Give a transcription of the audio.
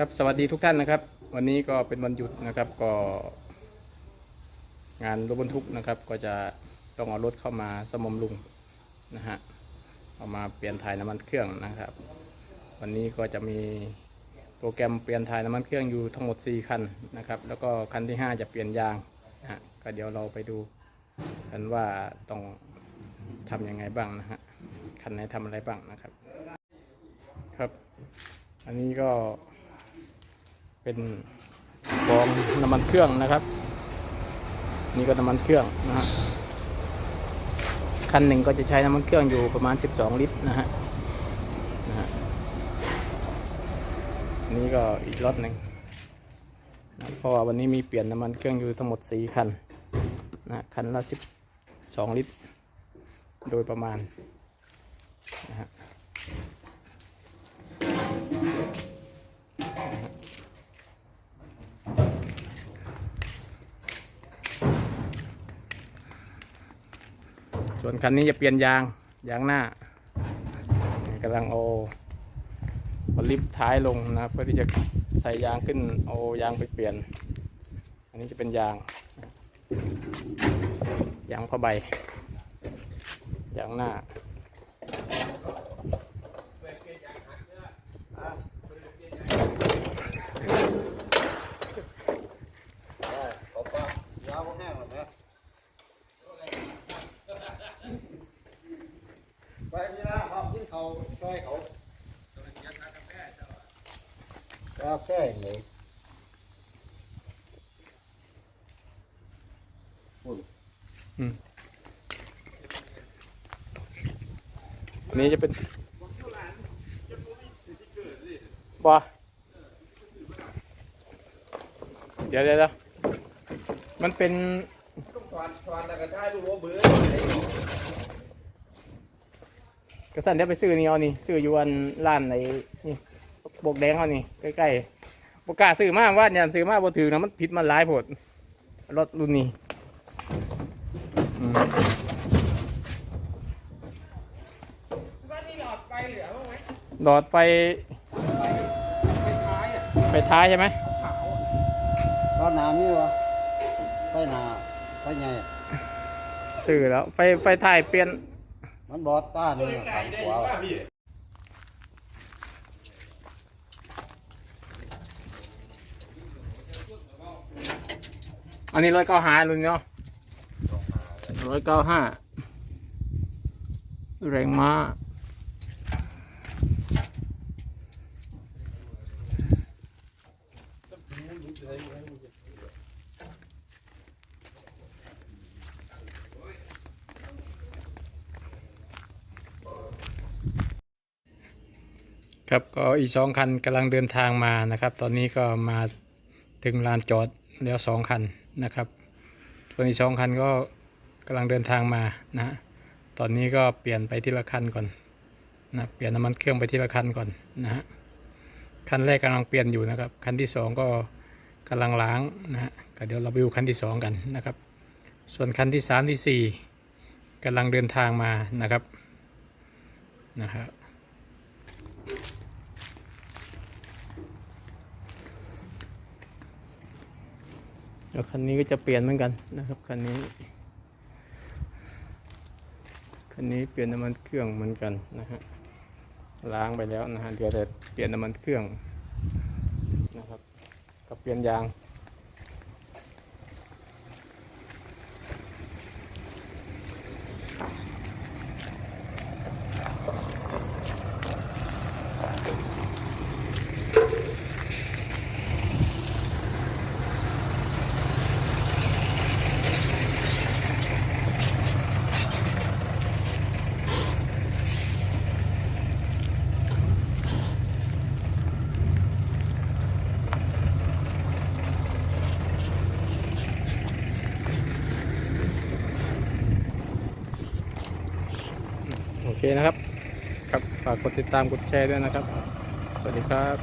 ครับสวัสดีทุกท่านนะครับ วันนี้ก็เป็นวันหยุดนะครับก็ งานรถบรรทุกนะครับ ก็จะต้องเอารถเข้ามาสมบำรุงนะฮะเอามาเปลี่ยนถ่ายน้ำมันเครื่องนะครับ วันนี้ก็จะมีโปรแกรมเปลี่ยนถ่ายน้ำมันเครื่องอยู่ทั้งหมด 4 คันนะครับ แล้วก็คันที่ 5 จะเปลี่ยนยางนะฮะก็เดี๋ยวเราไปดูกันว่าต้องทำยังไงบ้างนะฮะคันไหนทำอะไรบ้างนะครับ ครับ อันนี้ก็ เป็นกองน้ำมันเครื่องนะครับ นี่ก็น้ำมันเครื่องนะฮะคันหนึ่งก็จะใช้น้ำมันเครื่องอยู่ประมาณ 12 ลิตรนะฮะนะฮะอันนี้ก็อีกรถหนึ่งนะเพราะว่าวันนี้มีเปลี่ยนน้ำมันเครื่องอยู่ทั้งหมด 4 คันนะฮะคันละ 12 ลิตร โดยประมาณนะฮะ ส่วนคันนี้จะเปลี่ยนยางยางหน้ากำลังโอลิฟท้ายลงนะเพื่อที่จะใส่ยางขึ้นเอายางไปเปลี่ยน อันนี้จะเป็นยาง ยางผ้าใบยางหน้า ได้เขาปะยาวแห้งหรอนะไปนี่นะ เขาช่วยเขากาแฟเลยอุ่นอืมอันนี้จะเป็นบอเดี๋ยวเดี๋ยวมันเป็นตอนตอนนั้นก็ได้รู้ว่าเบื่อ กระสันเดี๋ยวไปซื้อนี่เอานี่ซื้ออยู่อันร้านไหนนี่บกแดงเอานี่ใกล้ๆบกล้าซื้อมากว่าเนี่ยซื้อมากบ่ถือนะมันผิดมันหลายโผดรถรุ่นนี้อืมบ้านมีหลอดไฟเหลือบ้างไหมหลอดไฟไฟท้ายอะไฟท้ายใช่ไหมขาวอะตอนหนามีวะไปหนาไปไงซื้อแล้วไฟไฟท้ายเปลี่ยน มันบอดต้านนี่ขังขวาอันนี้ร้อยเก้าห้ารุ่นเนาะร้อยเก้าห้าแรงม้า ครับก็อีกสองคันกำลังเดินทางมานะครับ ตอนนี้ก็มาถึงลานจอดแล้วสองคันนะครับส่วนอีกสองคันก็กำลังเดินทางมานะฮะตอนนี้ก็เปลี่ยนไปทีละคันก่อนนะเปลี่ยนน้ำมันเครื่องไปทีละคันก่อนนะฮะคันแรกกำลังเปลี่ยนอยู่นะครับ คันที่สองก็กำลังล้างนะฮะก็เดี๋ยวเราไปดูคันที่สองกันนะครับ ส่วนคันที่สามที่สี่กำลังเดินทางมานะครับนะครั บแล้วคันนี้ก็จะเปลี่ยนเหมือนกันนะครับคันนี้คันนี้เปลี่ยนน้ำมันเครื่องเหมือนกันนะฮะล้างไปแล้วนะฮะเหลือแต่เปลี่ยนน้ำมันเครื่องนะครับกับเปลี่ยนยาง เคนะครับ ครับฝากกดติดตามกดแชร์ด้วยนะครับ สวัสดีครับ